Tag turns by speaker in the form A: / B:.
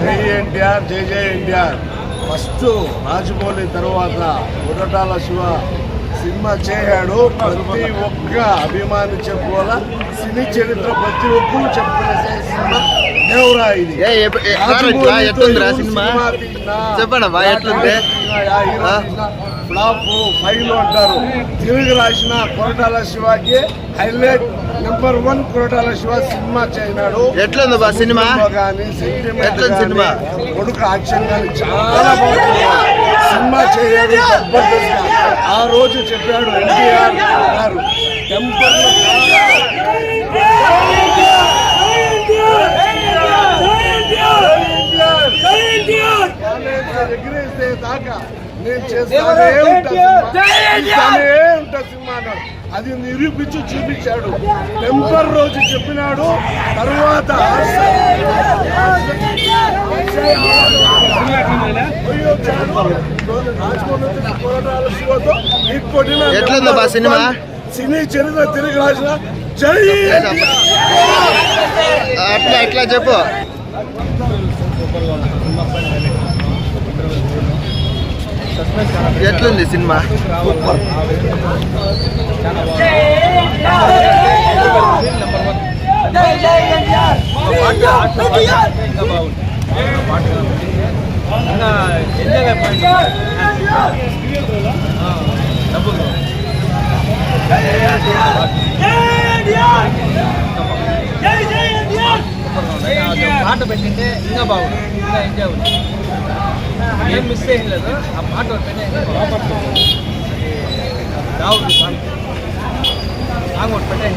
A: జై ఎన్టీఆర్ జై జై ఎన్టీఆర్. ఫస్ట్ రాజమౌళి తర్వాత ఉడటాల శివ. సినిమా చేశాడు. ప్రతి ఒక్క అభిమాని చెప్పుకోవాలా? సినీ చరిత్ర ప్రతి ఒక్కరు చెప్పుకునే సినిమా దేవరా ఇది?
B: ఏ, ఏ- ఏ- సార్, ఇట్లా ఎట్లుందిరా సినిమా? చెప్పండి అమ్మా, ఎట్లుంది? ఆ?
A: ఫ్లాప్ ఫైల్ అంటారు. తిరిగి రాసిన Koratala శివకి highlight number one Koratala Siva cinema చేయనాడు
B: ఎట్లుంది బా సినిమా? ఎట్లుంది సినిమా?
A: కొడుకు యాక్షన్ కానీ చాలా బాగుంది. సినిమా చేయాలి ఆ రోజు చెప్పాడు ఎన్టీఆర్ గారు టెంపర్ ఎగిరేస్తే దాకా నేను చేస్తానే ఉంటా సినిమా. చేస్తానే ఉంటా సినిమా అన్నాడు అది నిరూపించి చూపించాడు టెంపర్ రోజు చెప్పినాడు తర్వాత
B: ఎట్లుంది బా సినిమా?
A: సినీ చరిత్ర తిరిగి రాసిన జై.
B: అట్లా ఇట్లా చెప్పు ఎట్లుంది సినిమా
C: పాట పెట్టింటే ఇంకా బాగుంది ఇంకా ఎంజాయ్ ఉంది ఏం మిస్ చేయలేదు ఆ పాట ఒకటి పెట్టే బాగుంది సాంగ్ సాంగ్ ఒకటి పెట్టే